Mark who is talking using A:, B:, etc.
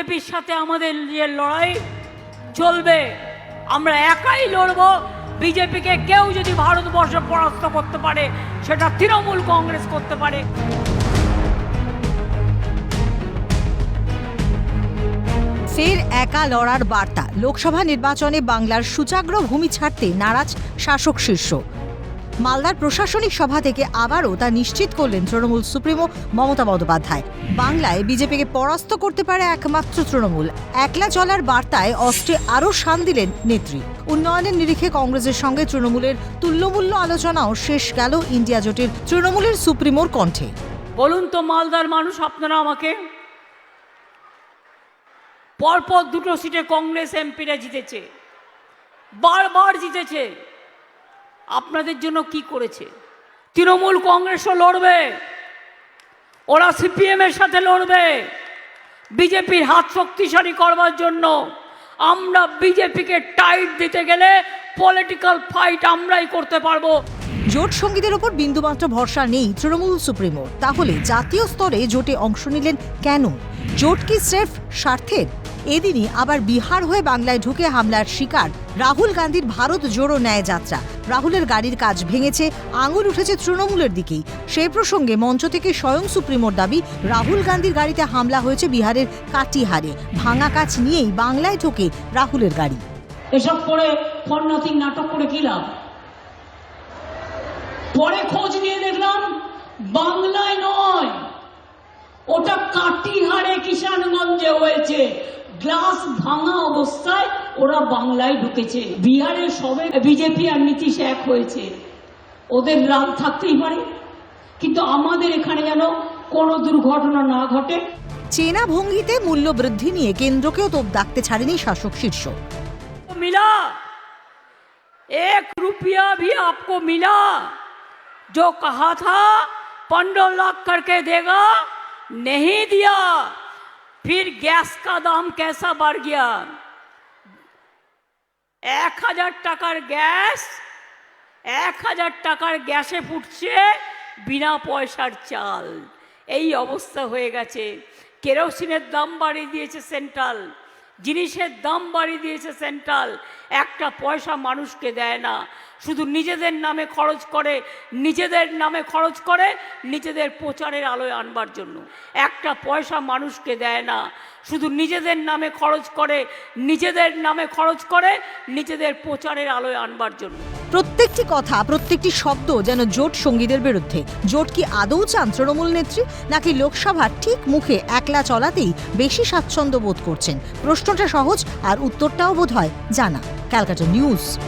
A: বিজেপির সাথে আমাদের যে লড়াই চলবে, আমরা একাই লড়বো। বিজেপিকে কেউ যদি ভারতবর্ষ পরাস্ত করতে পারে, সেটা তৃণমূল কংগ্রেস করতে পারে।
B: ফের একা লড়ার বার্তা। লোকসভা নির্বাচনে বাংলার সুচাগ্র ভূমি ছাড়তে নারাজ শাসক শীর্ষ। মালদার প্রশাসনিক সভা থেকে আবারও তা নিশ্চিত করলেন তৃণমূল সুপ্রিমো মমতা বন্দ্যোপাধ্যায়। বাংলায় বিজেপিকে পরাস্ত করতে পারে একমাত্র তৃণমূল। একলা চলার বার্তায় অস্ত্রে আরও শান দিলেন নেত্রী। উন্নয়নের নিরিখে কংগ্রেসের সঙ্গে তৃণমূলের তুল্যমূল্য আলোচনাও শেষ গেল ইন্ডিয়া জোটের তৃণমূলের সুপ্রিমোর কণ্ঠে।
A: বলুন তো, মালদার মানুষ, আপনারা আমাকে? পরপর দুটো সিটে কংগ্রেস, এমপিরা জিতেছে। বারবার জিতেছে। আপনাদের জন্য কি করেছে? তৃণমূল কংগ্রেসও লড়বে, ওরা সিপিএম এর সাথে লড়বে, বিজেপির হাত শক্তিশালী করবার জন্য। আমরা বিজেপিকে টাইট দিতে গেলে পলিটিক্যাল ফাইট আমরাই করতে পারব।
B: জোট সঙ্গীদের ওপর বিন্দুমাত্র ভরসা নেই তৃণমূল সুপ্রিমোর তাহলে জাতীয় স্তরে জোটে অংশ নিলেন কেন? জোট কি স্রেফ স্বার্থের? এদিনই আবার বিহার হয়ে বাংলায় ঢুকে হামলার শিকার রাহুল গান্ধীর ভারত জোড়ো ন্যায় যাত্রা রাহুলের গাড়ির কাজ ভেঙেছে, আঙুল উঠেছে তৃণমূলের দিকেই। সেই প্রসঙ্গে মঞ্চ থেকে স্বয়ং সুপ্রিমোর দাবি, রাহুল গান্ধীর গাড়িতে হামলা হয়েছে বিহারের কাটিহারে। ভাঙা কাজ নিয়েই বাংলায় ঢোকে রাহুলের গাড়ি।
A: এসব করে ফর নাথিং নাটক করে কি লাভ? পরে খোঁজ নিয়ে দেখলাম, বাংলায় নয়। ওটা কাটিহারে কিষানগঞ্জে হয়েছে। গ্লাস ভাঙা অবস্থায় ওরা বাংলায় ঢুকেছে বিহারে সবে বিজেপি আর নীতিশ এক হয়েছে ওদের রাগ থাকতেই পারে কিন্তু আমাদের এখানে যেন কোনো দুর্ঘটনা না ঘটে
B: চেনা ভঙ্গিতে মূল্য বৃদ্ধি নিয়ে কেন্দ্রকেও তোপ ডাকতে ছাড়েনি শাসক শীর্ষ
A: मिला एक रुपया भी आपको मिला जो कहा था पंद्रह लाख करके देगा नहीं दिया फिर गैस का दाम कैसा बढ़ गया এক হাজার টাকার গ্যাস এক হাজার টাকার গ্যাসে ফুটছে বিনা পয়সার চাল এই অবস্থা হয়ে গেছে কেরোসিনের দাম বাড়িয়ে দিয়েছে সেন্ট্রাল জিনিসের দাম বাড়িয়ে দিয়েছে সেন্ট্রাল। একটা পয়সা মানুষকে দেয় না। শুধু নিজেদের নামে খরচ করে, নিজেদের নামে খরচ করে, নিজেদের প্রচারের আলোয় আনবার জন্য। একটা পয়সা মানুষকে দেয় না। শুধু নিজেদের নামে খরচ করে, নিজেদের নামে খরচ করে, নিজেদের প্রচারের আলোয় আনবার জন্য।
B: প্রত্যেকটি কথা, প্রত্যেকটি শব্দ যেন জোট সঙ্গীদের বিরুদ্ধে। জোট কি আদৌ চান তৃণমূল নেত্রী, নাকি লোকসভার ঠিক মুখে একলা চলাতেই বেশি স্বাচ্ছন্দ্য বোধ করছেন? প্রশ্নটা সহজ আর উত্তরটাও বোধ হয় জানা। Calcutta news.